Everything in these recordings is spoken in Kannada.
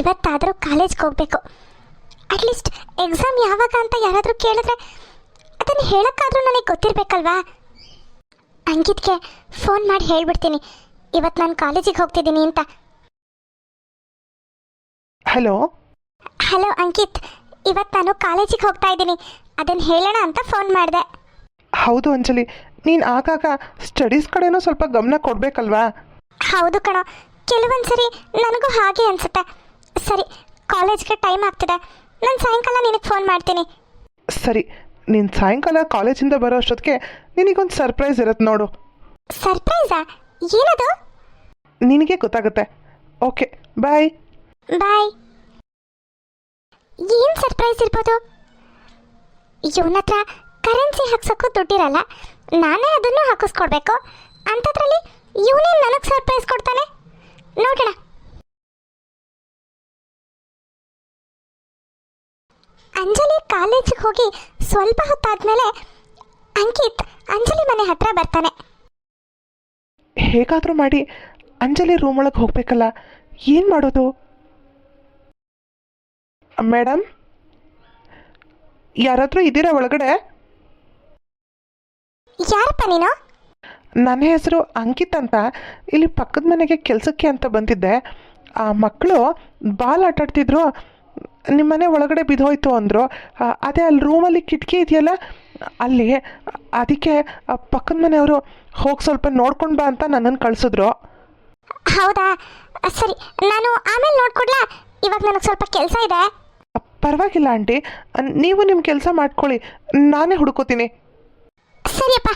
ಇವತ್ತಾದರೂ ಕಾಲೇಜ್ಗೆ ಹೋಗಬೇಕು. ಅಟ್ಲೀಸ್ಟ್ ಎಕ್ಸಾಮ್ ಯಾವಾಗ ಅಂತ ಯಾರಾದರೂ ಕೇಳಿದ್ರೆ ಅದನ್ನು ಹೇಳೋಕ್ಕಾದರೂ ನನಗೆ ಗೊತ್ತಿರಬೇಕಲ್ವಾ? ಅಂಕಿತ್ಗೆ ಫೋನ್ ಮಾಡಿ ಹೇಳ್ಬಿಡ್ತೀನಿ. ಇವತ್ತು ನಾನು ಕಾಲೇಜಿಗೆ ಹೋಗ್ತಿದ್ದೀನಿ ಅಂತ. Hello hello Ankit. ಇವತ್ತು ನಾನು ಕಾಲೇಜಿಗೆ ಹೋಗ್ತಾ ಇದ್ದೀನಿ. ಅದನ್ನು ಹೇಳೋಣ ಅಂತ ಫೋನ್ ಮಾಡಿದೆ. ಹೌದು ಅಂಜಲಿ ನೀನು ಆಗಾಗ ಸ್ಟಡೀಸ್ ಕಡೆನೂ ಸ್ವಲ್ಪ ಗಮನ ಕೊಡಬೇಕಲ್ವಾ? ಹೌದು ಕಣ. ಕೆಲವೊಂದು ಸರಿ ನನಗೂ ಹಾಗೆ ಅನಿಸುತ್ತೆ. ಸರಿ ಕಾಲೇಜ್ಗೆ ಟೈಮ್ ಆಗ್ತಿದೆ. ನಾನು ಸಾಯಂಕಾಲ ನಿನಗೆ ಫೋನ್ ಮಾಡ್ತೀನಿ. ಸರಿ ನೀನು ಸಾಯಂಕಾಲ ಕಾಲೇಜಿಂದ ಬರೋ ಅಷ್ಟೊತ್ತಿಗೆ ನಿನಗೊಂದು ಸರ್ಪ್ರೈಸ್ ಇರುತ್ತೆ ನೋಡು. ಸರ್ಪ್ರೈಸಾ ಏನದು? ನಿನಗೆ ಗೊತ್ತಾಗುತ್ತೆ. ಓಕೆ ಬಾಯ್ ಬಾಯ್ ಏನು ಸರ್ಪ್ರೈಸ್ ಇರ್ಬೋದು? ಇವನ ಹತ್ರ ಕರೆನ್ಸಿ ಹಾಕ್ಸೋಕ್ಕೂ ದುಡ್ಡಿರಲ್ಲ. ನಾನೇ ಅದನ್ನು ಹಾಕಿಸ್ಕೊಡ್ಬೇಕು. ಅಂಥದ್ರಲ್ಲಿ ಇವನೇ ನನಗೆ ಸರ್ಪ್ರೈಸ್ ಕೊಡ್ತಾನೆ. ನೋಡೋಣ. ಅಂಜಲಿ ಕಾಲೇಜಿಗೆ ಹೋಗಿ ಸ್ವಲ್ಪ ಹೊತ್ತಾದ್ಮೇಲೆ ಅಂಕಿತ್ ಅಂಜಲಿ ಮನೆ ಹತ್ರ ಬರ್ತಾನೆ. ಹೇಗಾದರೂ ಮಾಡಿ ಅಂಜಲಿ ರೂಮ್ ಒಳಗೆ ಹೋಗ್ಬೇಕಲ್ಲ ಏನು ಮಾಡೋದು? ಮೇಡಮ್ ಯಾರಾದರೂ ಇದ್ದೀರಾ ಒಳಗಡೆ? ಯಾರಪ್ಪ ನೀನು? ನನ್ನ ಹೆಸರು ಅಂಕಿತ್ ಅಂತ ಇಲ್ಲಿ ಪಕ್ಕದ ಮನೆಗೆ ಕೆಲಸಕ್ಕೆ ಅಂತ ಬಂದಿದ್ದೆ. ಆ ಮಕ್ಕಳು ಬಾಲ್ ಆಟಾಡ್ತಿದ್ರು ನಿಮ್ಮನೆ ಒಳಗಡೆ ಬಿದ್ದೋಯ್ತು ಅಂದರು ಅದೇ ಅಲ್ಲಿ ರೂಮಲ್ಲಿ ಕಿಟಕಿ ಇದೆಯಲ್ಲ ಅಲ್ಲಿ ಅದಕ್ಕೆ ಪಕ್ಕದ ಮನೆಯವರು ಹೋಗಿ ಸ್ವಲ್ಪ ನೋಡ್ಕೊಂಡು ಬಾ ಅಂತ ನನ್ನನ್ನು ಕಳಿಸಿದ್ರು. ಹೌದಾ? ಸರಿ ನಾನು ಆಮೇಲೆ ನೋಡ್ಕೊಡ್ಲಾ? ಇವಾಗ ನನಗೆ ಸ್ವಲ್ಪ ಕೆಲಸ ಇದೆ. ಪರವಾಗಿಲ್ಲ ಆಂಟಿ. ನೀವು ನಿಮ್ಮ ಕೆಲಸ ಮಾಡ್ಕೊಳ್ಳಿ. ನಾನೇ ಹುಡ್ಕೋತೀನಿ. ಸರಿಯಪ್ಪ.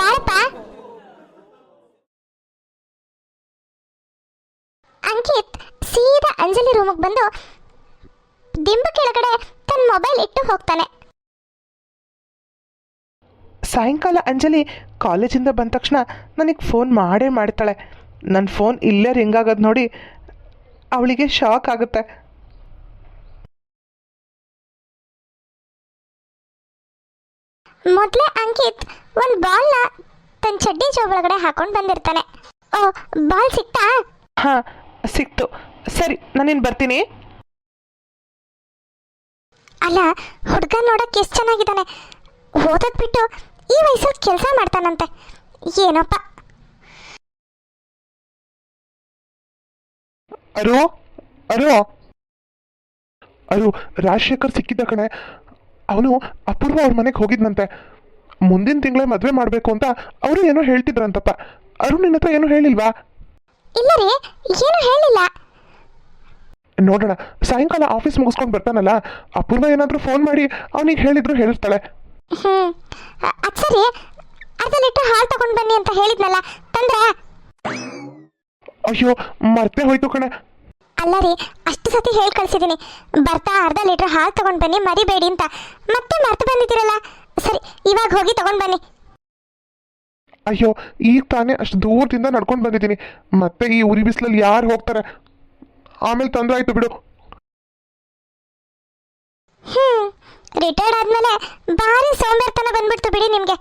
ಬಾಯಪ್ಪ ಅಂಕಿತ್ ಅಂಜಲಿ ರೂಮಿಗೆ ಬಂದು ದಿಂಬು ಕೆಳಗಡೆ ತನ್ನ ಮೊಬೈಲ್ ಇಟ್ಟು ಹೋಗ್ತಾನೆ. ಸಾಯಂಕಾಲ ಅಂಜಲಿ ಕಾಲೇಜಿಂದ ಬಂದ ತಕ್ಷಣ ನನಗೆ ಫೋನ್ ಮಾಡೇ ಮಾಡ್ತಾಳೆ. ನನ್ನ ಫೋನ್ ಇಲ್ಲೇ ರಿಂಗ್ ಆಗೋದು ನೋಡಿ ಅವಳಿಗೆ ಶಾಕ್ ಆಗುತ್ತೆ. ಮೊದಲೇ ಅಂಕಿತ್ ಒಂದು ಬಾಲ್ನ ತನ್ನ ಚಡ್ಡಿ ಜೋಬ್ ಒಳಗಡೆ ಹಾಕೊಂಡು ಬಂದಿರ್ತಾನೆ. ಓ ಬಾಲ್ ಸಿಕ್ತಾ? ಹಾಂ ಸಿಕ್ತು. ಸರಿ ನಾನೇನು ಬರ್ತೀನಿ. ಅಲ್ಲ ಹುಡುಗ ನೋಡಕ್ಕೆ ಎಷ್ಟು ಚೆನ್ನಾಗಿದ್ದಾನೆ. ಓದೋದ್ ಬಿಟ್ಟು ಈ ವಯಸ್ಸಲ್ಲಿ ಕೆಲಸ ಮಾಡ್ತಾನಂತೆ. ಏನಪ್ಪ ಅರು ಅರು. ಅರು ರಾಜಶೇಖರ್ ಸಿಕ್ಕಿದ್ದ ಕಣೆ. ಅವನು ಅಪೂರ್ವ ಅವ್ರ ಮನೆಗೆ ಹೋಗಿದ್ನಂತೆ. ಮುಂದಿನ ತಿಂಗಳೇ ಮದುವೆ ಮಾಡಬೇಕು ಅಂತ ಅವರು ಏನೋ ಹೇಳ್ತಿದ್ರಂತಪ್ಪ. ಅರು ನಿನ್ನ ಹತ್ರ ಏನೂ ಹೇಳಿಲ್ವಾ? ಇಲ್ಲ ರೀ ಏನು ಹೇಳಿಲ್ಲ. ನೋಡೋಣ. ಸಾಯಂಕಾಲ ಆಫೀಸ್ ಮುಗಿಸ್ಕೊಂಡು ಬರ್ತಾನಲ್ಲ ಅಪೂರ್ವ ಏನಾದರೂ ಫೋನ್ ಮಾಡಿ ಅವನಿಗೆ ಹೇಳಿದ್ರು ಹೇಳ್ತಾಳೆ. ಹ್ಞೂ ಅದು ಸರಿ. ಅರ್ಧ ಲೀಟ್ರ್ ಹಾಲು ತಗೊಂಡು ಬನ್ನಿ ಅಂತ ಹೇಳಿದ್ನಲ್ಲ ತಂದ್ರೆ? ಅಯ್ಯೋ ಮರ್ತೆ ಹೋಯ್ತು ಕಣ. ಅಲ್ಲ ರೀ ಅಷ್ಟು ಸತಿ ಹೇಳಿ ಕಳ್ಸಿದ್ದೀನಿ ಬರ್ತಾ ಅರ್ಧ ಲೀಟ್ರ್ ಹಾಲು ತಗೊಂಡು ಬನ್ನಿ ಮರಿಬೇಡಿ ಅಂತ. ಮತ್ತೆ ಮರ್ತು ಬಂದಿದ್ದೀರಲ್ಲ. ಸರಿ ಇವಾಗ ಹೋಗಿ ತಗೊಂಡು ಬನ್ನಿ. ಅಯ್ಯೋ ಈಗ ತಾನೇ ಅಷ್ಟು ದೂರದಿಂದ ನಡ್ಕೊಂಡು ಬಂದಿದ್ದೀನಿ. ಮತ್ತೆ ಈ ಉರಿ ಬಿಸಿಲಲ್ಲಿ ಯಾರು ಹೋಗ್ತಾರೆ? ಆಮೇಲೆ ತೊಂದರೆ ಆಯ್ತು ಬಿಡು. ಹ್ಮ್ ರಿಟೈರ್ಡ್ ಆದ್ಮೇಲೆ ಭಾರಿ ಸೌಂದರ್ಯತನ ಬಂದ್ಬಿಡ್ತು ಬಿಡಿ ನಿಮಗೆ.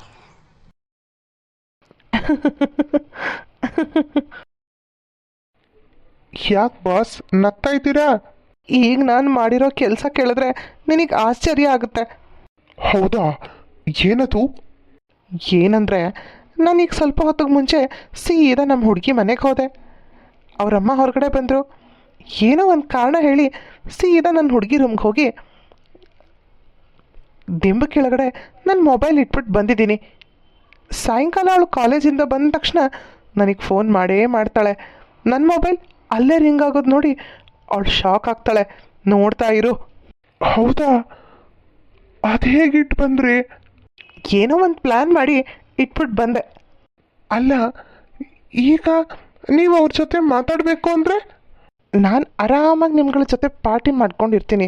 ಯಾಕೆ ಬಾಸ್ ನಗ್ತಾ ಇದ್ದೀರಾ? ಈಗ ನಾನು ಮಾಡಿರೋ ಕೆಲಸ ಕೇಳಿದ್ರೆ ನಿನಗೆ ಆಶ್ಚರ್ಯ ಆಗುತ್ತೆ. ಹೌದಾ? ಏನದು? ಏನಂದರೆ ನಾನೀಗ ಸ್ವಲ್ಪ ಹೊತ್ತಿಗೆ ಮುಂಚೆ ಸೀದಾ ನಮ್ಮ ಹುಡುಗಿ ಮನೆಗೆ ಹೋದೆ. ಅವರಮ್ಮ ಹೊರಗಡೆ ಬಂದರು. ಏನೋ ಒಂದು ಕಾರಣ ಹೇಳಿ ಸೀದಾ ನನ್ನ ಹುಡುಗಿ ರೂಮ್ಗೆ ಹೋಗಿ ದಿಂಬ ಕೆಳಗಡೆ ನನ್ನ ಮೊಬೈಲ್ ಇಟ್ಬಿಟ್ಟು ಬಂದಿದ್ದೀನಿ. ಸಾಯಂಕಾಲ ಅವಳು ಕಾಲೇಜಿಂದ ಬಂದ ತಕ್ಷಣ ನನಗೆ ಫೋನ್ ಮಾಡೇ ಮಾಡ್ತಾಳೆ. ನನ್ನ ಮೊಬೈಲ್ ಅಲ್ಲೇ ರಿಂಗ್ ಆಗೋದು ನೋಡಿ ಅವಳು ಶಾಕ್ ಆಗ್ತಾಳೆ. ನೋಡ್ತಾ ಇರು. ಹೌದಾ? ಅದು ಹೇಗೆ ಇಟ್ಟು ಬಂದ್ರಿ? ಏನೋ ಒಂದು ಪ್ಲ್ಯಾನ್ ಮಾಡಿ ಇಟ್ಬಿಟ್ಟು ಬಂದೆ. ಅಲ್ಲ ಈಗ ನೀವು ಅವ್ರ ಜೊತೆ ಮಾತಾಡಬೇಕು ಅಂದರೆ? ನಾನು ಆರಾಮಾಗಿ ನಿಮ್ಗಳ ಜೊತೆ ಪಾರ್ಟಿ ಮಾಡ್ಕೊಂಡಿರ್ತೀನಿ.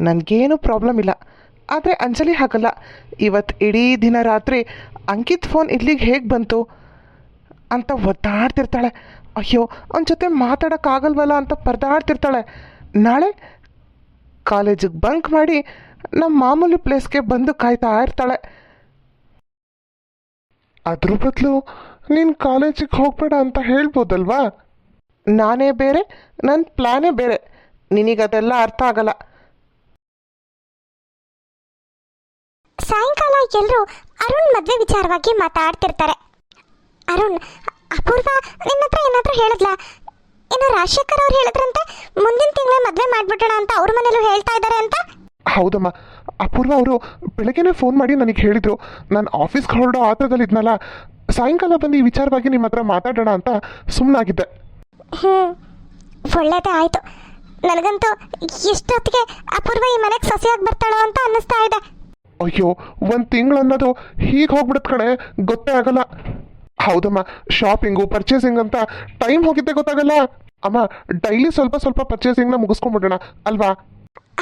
ನನಗೇನು ಪ್ರಾಬ್ಲಮ್ ಇಲ್ಲ. ಆದರೆ ಅಂಜಲಿ ಹಾಗಲ್ಲ. ಇವತ್ತು ಇಡೀ ದಿನ ರಾತ್ರಿ ಅಂಕಿತ್ ಫೋನ್ ಇಲ್ಲಿಗೆ ಹೇಗೆ ಬಂತು? ಅಂತ ಒದ್ದಾಡ್ತಿರ್ತಾಳೆ. ಅಯ್ಯೋ, ಅವನ ಜೊತೆ ಮಾತಾಡೋಕ್ಕಾಗಲ್ವಲ್ಲ ಅಂತ ಪರದಾಡ್ತಿರ್ತಾಳೆ. ನಾಳೆ ಕಾಲೇಜಿಗೆ ಬಂಕ್ ಮಾಡಿ ನಮ್ಮ ಮಾಮೂಲಿ ಪ್ಲೇಸ್ಗೆ ಬಂದು ಕಾಯ್ತಾ ಇರ್ತಾಳೆ. ಅದ್ರ ಬದಲು ನೀನು ಕಾಲೇಜಿಗೆ ಹೋಗ್ಬೇಡ ಅಂತ ಹೇಳ್ಬೋದಲ್ವಾ? ನಾನೇ ಬೇರೆ ನನ್ನ ಪ್ಲ್ಯಾನೇ ಬೇರೆ. ನಿನಗದೆಲ್ಲ ಅರ್ಥ ಆಗಲ್ಲ. ಸಾಯಂಕಾಲ ಎಲ್ಲರೂ ಅರುಣ್ ಮದುವೆ ವಿಚಾರವಾಗಿ ಮಾತಾಡ್ತಿರ್ತಾರೆ. ಅರುಣ್ ಅಪೂರ್ವ ನಿನ್ನ ಹತ್ರ ಏನಾದ್ರೂ ಹೇಳಿದ್ಲಾ? ಏನೋ ರಾಜಶೇಖರ್ ಅವ್ರು ಹೇಳಿದ್ರಂತೆ ಮುಂದಿನ ತಿಂಗಳೇ ಮದುವೆ ಮಾಡ್ಬಿಡೋಣ ಅಂತ ಅವ್ರ ಮನೇಲೂ ಹೇಳ್ತಾ ಇದ್ದಾರೆ ಅಂತ? ಹೌದಮ್ಮ ಅಪೂರ್ವ ಅವರು ಬೆಳಗ್ಗೆನೇ ಫೋನ್ ಮಾಡಿ ನನಗೆ ಹೇಳಿದರು. ನಾನು ಆಫೀಸ್ಗೆ ಹೊರಡೋ ಆತರದಲ್ಲಿದ್ನಲ್ಲ ಸಾಯಂಕಾಲ ಬಂದು ಈ ವಿಚಾರವಾಗಿ ನಿಮ್ಮ ಹತ್ರ ಮಾತಾಡೋಣ ಅಂತ ಸುಮ್ಮನಾಗಿದ್ದೆ ಹ್ಞೂ ಒಳ್ಳೇದೇ ಆಯಿತು. ನನಗಂತೂ ಎಷ್ಟೊತ್ತಿಗೆ ಅಪೂರ್ವ ಈ ಮನೆಗೆ ಸಸಿಯಾಗಿ ಬರ್ತಾಳೋ ಅಂತ ಅನ್ನಿಸ್ತಾ ಇದೆ. ಅಯ್ಯೋ ಒಂದು ತಿಂಗಳು ಅನ್ನೋದು ಹೀಗೆ ಹೋಗ್ಬಿಡುತ್ತೆ ಕಣೆ. ಗೊತ್ತೇ ಆಗಲ್ಲ. ಹೌದಮ್ಮ ಶಾಪಿಂಗು ಪರ್ಚೇಸಿಂಗ್ ಅಂತ ಟೈಮ್ ಹೋಗಿದ್ದೆ ಗೊತ್ತಾಗಲ್ಲ. ಅಮ್ಮ ಡೈಲಿ ಸ್ವಲ್ಪ ಸ್ವಲ್ಪ ಪರ್ಚೇಸಿಂಗ್ನ ಮುಗಿಸ್ಕೊಂಡ್ಬಿಡೋಣ ಅಲ್ವಾ?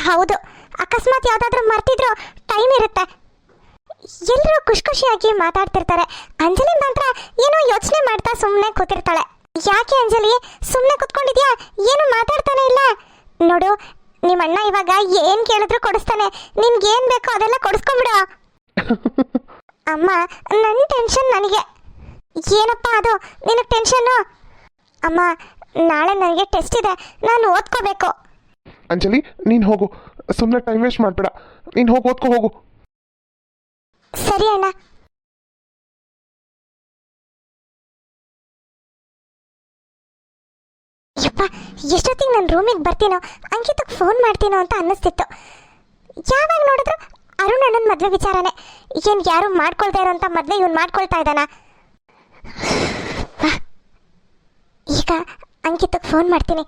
ಹೌದು. ಅಕಸ್ಮಾತ್ ಯಾವ್ದಾದ್ರು ಮರ್ತಿದ್ರು ಟೈಮ್ ಇರುತ್ತೆ. ಎಲ್ಲರೂ ಖುಷಿ ಖುಷಿಯಾಗಿ ಮಾತಾಡ್ತಿರ್ತಾರೆ. ಅಂಜಲಿ ಮಾತ್ರ ಏನೋ ಯೋಚನೆ ಮಾಡ್ತಾ ಸುಮ್ಮನೆ ಕೂತಿರ್ತಾಳೆ. ಯಾಕೆ ಅಂಜಲಿ? ಸುಮ್ಮನೆ ಕುತ್ಕೊಂಡಿದ್ಯಾ? ಏನು ಮಾತಾಡ್ತಾನೆ ಇಲ್ಲ? ನೋಡು ನಿಮ್ಮ ಅಣ್ಣ ಇವಾಗ ಏನ್ ಕೇಳಿದ್ರು ಕೊಡಿಸ್ತಾನೆ. ನಿನ್ಗೆ ಏನ್ ಬೇಕೋ ಅದೆಲ್ಲ ಕೊಡಿಸ್ಕೊಂಬಿಡು ಅಮ್ಮ ನನ್ನ ಟೆನ್ಷನ್ ನನಗೆ. ಏನಪ್ಪ ಅದು? ನಿನಗೆ ಟೆನ್ಷನ್ನು ಅಮ್ಮ ನಾಳೆ ನನಗೆ ಟೆಸ್ಟ್ ಇದೆ. ನಾನು ಓದ್ಕೋಬೇಕು. ಅಂಜಲಿ ನೀನು ಹೋಗು. ಸುಮ್ಮನೆ ಟೈಮ್ ವೇಸ್ಟ್ ಮಾಡಬೇಡ. ನೀನು ಹೋಗಿ ಓದ್ಕೊ ಹೋಗು. ಸರಿ ಅಣ್ಣ. ಯಪ್ಪ ಎಷ್ಟೊತ್ತಿಗೆ ನನ್ನ ರೂಮಿಗೆ ಬರ್ತೀನೋ, ಅಂಕಿತಕ್ಕೆ ಫೋನ್ ಮಾಡ್ತೀನೋ ಅಂತ ಅನ್ನಿಸ್ತಿತ್ತು. ಯಾವಾಗ ನೋಡಿದ್ರು ಅರುಣ್ ಅಣ್ಣನ ಮದುವೆ ವಿಚಾರನೆ. ಏನು ಯಾರು ಮಾಡ್ಕೊಳ್ತಾ ಅಂತ ಮದುವೆ ಇವ್ನು ಮಾಡ್ಕೊಳ್ತಾ ಇದ್ದಾನ? ಈಗ ಅಂಕಿತಕ್ಕೆ ಫೋನ್ ಮಾಡ್ತೀನಿ.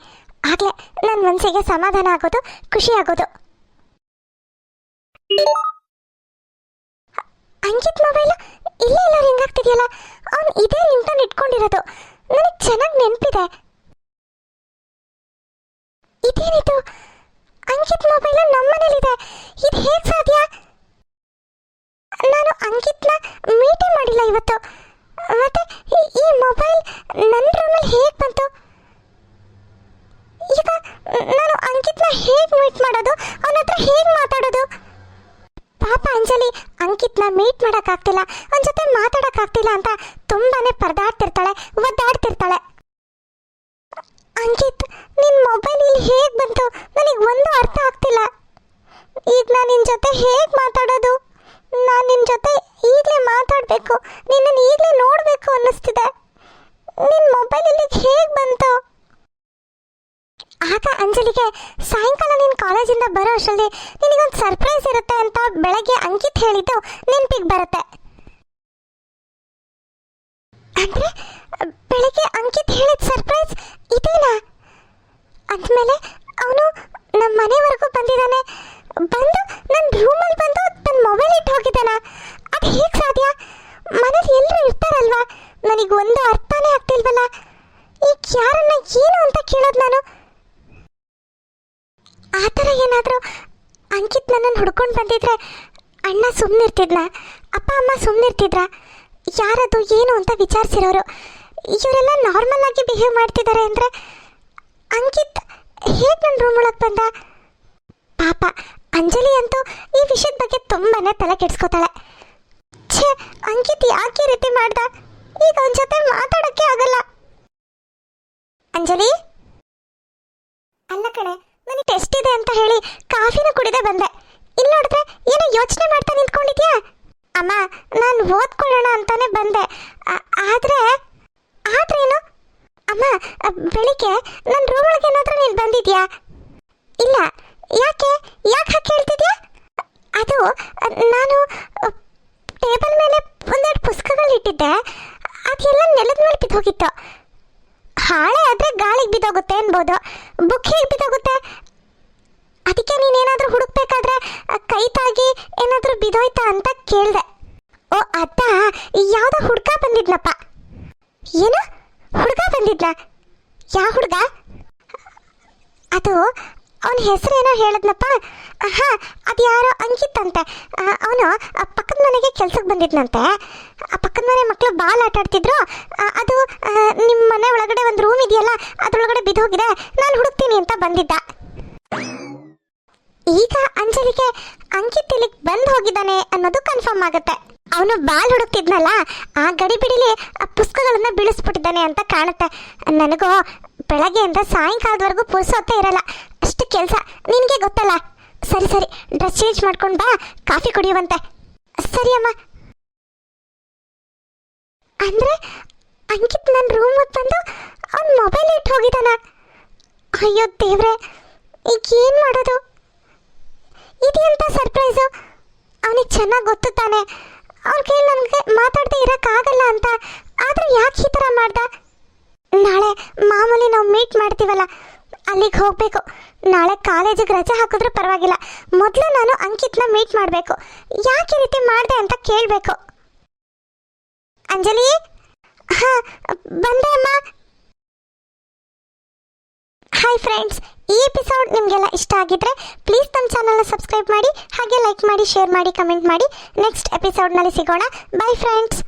ಆಗಲೇ ನನ್ನ ಮನಸ್ಸಿಗೆ ಸಮಾಧಾನ ಆಗೋದು, ಖುಷಿ ಆಗೋದು. ಅಂಕಿತ್ ಮೊಬೈಲ್ ಇಲ್ಲೇ ಎಲ್ಲ ರಿಂಗ್ ಆಗ್ತಿದೆಯಲ್ಲ ಅವ್ನು ಇದೇ ನಿಂತ ಇಟ್ಕೊಂಡಿರೋದು. ನನಗೆ ಚೆನ್ನಾಗಿ ನೆನಪಿದೆ. ಇದೇನಿದು? ಅಂಕಿತ್ ಮೊಬೈಲ್ ನಮ್ಮನೇಲಿದೆ. ಇದು ಹೇಗೆ ಸಾಧ್ಯ? ನಾನು ಅಂಕಿತ್ನ ಮೀಟೇ ಮಾಡಿಲ್ಲ ಇವತ್ತು. ಮತ್ತೆ ಈ- ಮೊಬೈಲ್ ನನ್ನ ರೂಮಲ್ಲಿ ಹೇಗೆ ಬಂತು? ಈಗ ನಾನು ಅಂಕಿತ್ನ ಹೇಗೆ ಮೀಟ್ ಮಾಡೋದು? ಅವನ ಹತ್ರ ಹೇಗೆ ಮಾತಾಡೋದು? ಪಾಪ ಅಂಜಲಿ, ಅಂಕಿತ್ನ ಮೀಟ್ ಮಾಡೋಕ್ಕಾಗ್ತಿಲ್ಲ. ಅವನ ಜೊತೆ ಮಾತಾಡೋಕ್ಕಾಗ್ತಿಲ್ಲ ಅಂತ ತುಂಬಾನೇ ಪರದಾಡ್ತಿರ್ತಾಳೆ ಒದ್ದಾಡ್ತಿರ್ತಾಳೆ ಅಂಕಿತ್ ನಿನ್ನ ಮೊಬೈಲ್ ಇಲ್ಲಿ ಹೇಗೆ ಬಂತು? ನನಗೆ ಒಂದು ಅರ್ಥ ಆಗ್ತಿಲ್ಲ. ಈಗ ನಾನು ನಿನ್ನ ಜೊತೆ ಹೇಗೆ ಮಾತಾಡೋದು? ನಾನು ನಿನ್ನ ಜೊತೆ ಈಗಲೇ ಮಾತಾಡಬೇಕು. ನಿನ್ನನ್ನು ಈಗಲೇ ನೋಡಬೇಕು ಅನ್ನಿಸ್ತಿದೆ. ನಿನ್ನ ಮೊಬೈಲ್ ಇಲ್ಲಿ ಹೇಗೆ ಬಂತು? ಆಗ ಅಂಜಲಿಗೆ ಸಾಯಂಕಾಲ ನೀನು ಕಾಲೇಜಿಂದ ಬರೋ ಅಷ್ಟರಲ್ಲಿ ನಿನಗೊಂದು ಸರ್ಪ್ರೈಸ್ ಇರುತ್ತೆ ಅಂತ ಬೆಳಗ್ಗೆ ಅಂಕಿತ್ ಹೇಳಿದ್ದು ನೆನಪಿಗೆ ಬರುತ್ತೆ. ಅಂದ್ರೆ, ಬೆಳಗ್ಗೆ ಅಂಕಿತ್ ಇದೇನಾ ಅಂದಮೇಲೆ ಅವನು ನಮ್ಮ ಮನೆವರೆಗೂ ಬಂದಿದ್ದಾನೆ. ಬಂದು ನನ್ನ ರೂಮಲ್ಲಿ ಬಂದು ತನ್ನ ಮೊಬೈಲ್ ಇಟ್ಟು ಹೋಗಿದ್ದಾನ. ಅದು ಹೇಗೆ ಸಾಧ್ಯ? ಮನೇಲಿ ಎಲ್ಲರೂ ಇರ್ತಾರಲ್ವಾ? ನನಗೆ ಒಂದು ಅರ್ಥನೇ ಆಗ್ತಿಲ್ವಲ್ಲ? ಈಗ ಯಾರನ್ನ ಏನು ಅಂತ ಕೇಳೋದು ನಾನು? ಆ ಥರ ಏನಾದರೂ ಅಂಕಿತ್ ನನ್ನನ್ನು ಹುಡ್ಕೊಂಡು ಬಂದಿದ್ರೆ ಅಣ್ಣ ಸುಮ್ಮನಿರ್ತಿದ್ನ ಅಪ್ಪ, ಅಮ್ಮ ಸುಮ್ಮನಿರ್ತಿದ್ರ ಯಾರದು, ಏನು ಅಂತ ವಿಚಾರಿಸಿರೋರು. ಇವರೆಲ್ಲ ನಾರ್ಮಲ್ ಆಗಿ ಬಿಹೇವ್ ಮಾಡ್ತಿದ್ದಾರೆ ಅಂದರೆ ಅಂಕಿತ್ ಹೇಗೆ ನನ್ನ ರೂಮ್ ಒಳಗೆ ಬಂದ? ಪಾಪ, ಅಂಜಲಿ ಅಂತೂ ಈ ವಿಷಯದ ಬಗ್ಗೆ ತುಂಬಾನೇ ತಲೆ ಕೆಡ್ಸ್ಕೋತಾಳೆ. ಛೇ, ಅಂಕಿತ್ ಯಾಕೆ ರೀತಿ ಮಾಡ್ದ? ಈಗ ಅವನ ಜೊತೆ ಮಾತಾಡೋಕ್ಕೆ ಆಗಲ್ಲ. ಅಂಜಲಿ? ಅಲ್ಲ ಕಣೆ, ನನಗೆ ಟೆಸ್ಟ್ ಇದೆ ಅಂತ ಹೇಳಿ ಕಾಫಿನ ಕುಡಿದೆ ಬಂದೆ. ಇಲ್ಲಿ ನೋಡಿದ್ರೆ ಏನೋ ಯೋಚನೆ ಮಾಡ್ತಾ ನಿಂತ್ಕೊಂಡಿದ್ಯಾ? ಅಮ್ಮ, ನಾನು ಓದ್ಕೊಳ್ಳೋಣ ಅಂತಾನೆ ಬಂದೆ. ಆದರೆ ಅಮ್ಮ ಬೆಳಿಗ್ಗೆ ನನ್ನ ರೂಮ್ ಒಳಗೆ ಏನಾದ್ರೂ ನೀನು ಬಂದಿದ್ಯಾ? ಇಲ್ಲ, ಯಾಕೆ? ಯಾಕೆ ಹಾಕಿ ಹೇಳ್ತಿದ್ಯಾ ಅದು, ನಾನು, ಟೇಬಲ್ ಮೇಲೆ ಒಂದೆರಡು ಪುಸ್ತಕಗಳು ಇಟ್ಟಿದ್ದೆ. ಅದೆಲ್ಲ ನೆಲದ ಮೇಲೆ ಬಿದ್ದೋಗಿತ್ತು. ಹಾಳೆ ಆದರೆ ಗಾಳಿಗೆ ಬಿದ್ದೋಗುತ್ತೆ ಅನ್ಬೋದು. ಬುಕ್ ಹೇಗೆ ಬಿದ್ದೋಗುತ್ತೆ? ಅದಕ್ಕೆ ನೀನೇನಾದರೂ ಹುಡುಕ್ಬೇಕಾದ್ರೆ, ಕೈ ತಾಗಿ ಏನಾದರೂ ಬಿದ್ದೋಯ್ತಾ ಅಂತ ಕೇಳಿದೆ. ಓ ಅದ ಯಾವುದೋ ಹುಡ್ಕ ಬಂದಿದ್ನಪ್ಪ. ಏನು? ಹುಡುಗ ಬಂದಿದ್ಲ? ಯಾವ ಹುಡುಗ? ಅದು ಅವನ ಹೆಸರೇನೋ ಹೇಳಿದ್ನಪ್ಪ. ಹಾ, ಅದು ಯಾರೋ ಅಂಕಿತ್ ಅಂತೆ. ಅವನು ಪಕ್ಕದ ಮನೆಗೆ ಕೆಲ್ಸಕ್ಕೆ ಬಂದಿದ್ನಂತೆ. ಆ, ಪಕ್ಕದ ಮನೆ ಮಕ್ಕಳು ಬಾಲ್ ಆಟ ಆಡ್ತಿದ್ರು. ಅದು ನಿಮ್ಮ ಮನೆ ಒಳಗಡೆ ಒಂದು ರೂಮ್ ಇದೆಯಲ್ಲ, ಅದ್ರೊಳಗಡೆ ಬಿದ್ದೋಗಿದೆ ನಾನು ಹುಡುಕ್ತೀನಿ ಅಂತ ಬಂದಿದ್ದ. ಈಗ ಅಂಜಲಿಗೆ ಅಂಕಿತ್ ಇಲ್ಲಿಗೆ ಬಂದು ಹೋಗಿದ್ದಾನೆ ಅನ್ನೋದು ಕನ್ಫರ್ಮ್ ಆಗುತ್ತೆ. ಅವನು ಬಾಲ್ ಹುಡುಕ್ತಿದ್ನಲ್ಲ, ಆ ಗಡಿಬಿಡಿಲಿ ಆ ಪುಸ್ತಕಗಳನ್ನ ಬೀಳಿಸ್ಬಿಟ್ಟಿದ್ದಾನೆ ಅಂತ ಕಾಣುತ್ತೆ. ನನಗೂ ಬೆಳಗ್ಗೆಯಿಂದ ಸಾಯಂಕಾಲದವರೆಗೂ ಪುರ್ಸೊತ್ತೇ ಇರಲ್ಲ. ಅಷ್ಟು ಕೆಲಸ. ನಿನಗೆ ಗೊತ್ತಲ್ಲ? ಸರಿ ಸರಿ. ಡ್ರೆಸ್ ಚೇಂಜ್ ಮಾಡ್ಕೊಂಡು ಬಾ. ಕಾಫಿ ಕುಡಿಯುವಂತೆ. ಸರಿ ಅಮ್ಮ. ಅಂದ್ರೆ ಅಂಕಿತ್ ನನ್ನ ರೂಮಿಗೆ ಬಂದು ಅವ್ನ ಮೊಬೈಲ್ ಇಟ್ಟು ಹೋಗಿದ್ದಾನ. ಅಯ್ಯೋ ದೇವ್ರೆ ಈಗ ಏನು ಮಾಡೋದು? ಇದೆಂತ ಸರ್ಪ್ರೈಸು ಅವನಿಗೆ ಚೆನ್ನಾಗಿ ಗೊತ್ತು ತಾನೆ. ಅವ್ನ ಕೈಲಿ ನನಗೆ ಮಾತಾಡದೆ ಇರೋಕ್ಕಾಗಲ್ಲ ಅಂತ. ಆದರೆ ಯಾಕೆ ಈ ಥರ ಮಾಡ್ದ? ನಾಳೆ ಮಾಮೂಲಿ ನಾವು ಮೀಟ್ ಮಾಡ್ತೀವಲ್ಲ, ಅಲ್ಲಿಗೆ ಹೋಗಬೇಕು. ನಾಳೆ ಕಾಲೇಜಿಗೆ ರಜೆ ಹಾಕಿದ್ರೂ ಪರವಾಗಿಲ್ಲ. ಮೊದಲು ನಾನು ಅಂಕಿತ್ನ ಮೀಟ್ ಮಾಡಬೇಕು. ಯಾಕೆ ಈ ರೀತಿ ಮಾಡಿದೆ ಅಂತ ಕೇಳಬೇಕು. ಅಂಜಲಿ? ಹಾಂ, ಬಂದೆ ಅಮ್ಮ. ಹಾಯ್ ಫ್ರೆಂಡ್ಸ್ ಈ ಎಪಿಸೋಡ್ ನಿಮಗೆಲ್ಲ ಇಷ್ಟ ಆಗಿದ್ರೆ ಪ್ಲೀಸ್ ನಮ್ಮ ಚಾನಲ್ನ ಸಬ್ಸ್ಕ್ರೈಬ್ ಮಾಡಿ, ಹಾಗೆ ಲೈಕ್ ಮಾಡಿ ಶೇರ್ ಮಾಡಿ ಕಮೆಂಟ್ ಮಾಡಿ. ನೆಕ್ಸ್ಟ್ ಎಪಿಸೋಡ್ನಲ್ಲಿ ಸಿಗೋಣ. By friends